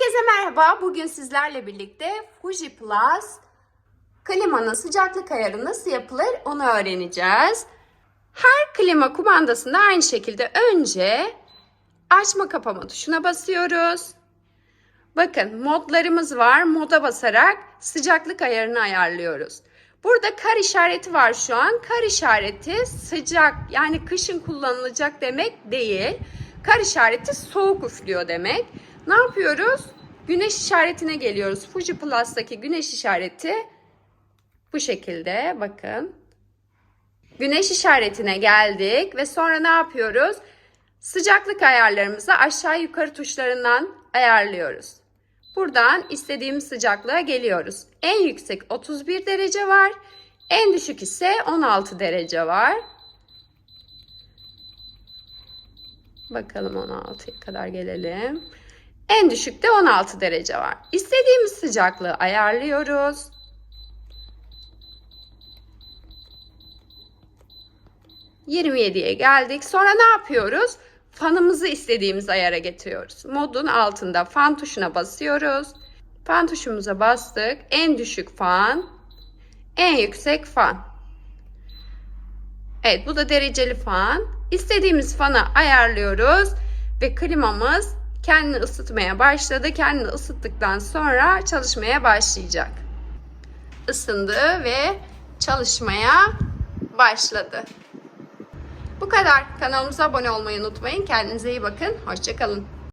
Herkese merhaba. Bugün sizlerle birlikte Fuji Plus klimanın sıcaklık ayarı nasıl yapılır onu öğreneceğiz. Her klima kumandasında aynı şekilde önce açma kapama tuşuna basıyoruz. Bakın modlarımız var. Moda basarak sıcaklık ayarını ayarlıyoruz. Burada kar işareti var şu an. Kar işareti sıcak yani kışın kullanılacak demek değil. Kar işareti soğuk üflüyor demek. Ne yapıyoruz? Güneş işaretine geliyoruz. Fuji Plus'taki güneş işareti bu şekilde bakın. Güneş işaretine geldik ve sonra ne yapıyoruz? Sıcaklık ayarlarımızı aşağı yukarı tuşlarından ayarlıyoruz. Buradan istediğimiz sıcaklığa geliyoruz. En yüksek 31 derece var. En düşük ise 16 derece var. Bakalım 16'ya kadar gelelim. En düşükte 16 derece var. İstediğimiz sıcaklığı ayarlıyoruz. ...27'ye geldik. Sonra ne yapıyoruz? Fanımızı istediğimiz ayara getiriyoruz. Modun altında fan tuşuna basıyoruz. Fan tuşumuza bastık. En düşük fan. En yüksek fan. Evet bu da dereceli fan. İstediğimiz fanı ayarlıyoruz. Ve klimamız kendini ısıtmaya başladı. Kendini ısıttıktan sonra çalışmaya başlayacak. Isındı ve çalışmaya başladı. Bu kadar. Kanalımıza abone olmayı unutmayın. Kendinize iyi bakın. Hoşçakalın.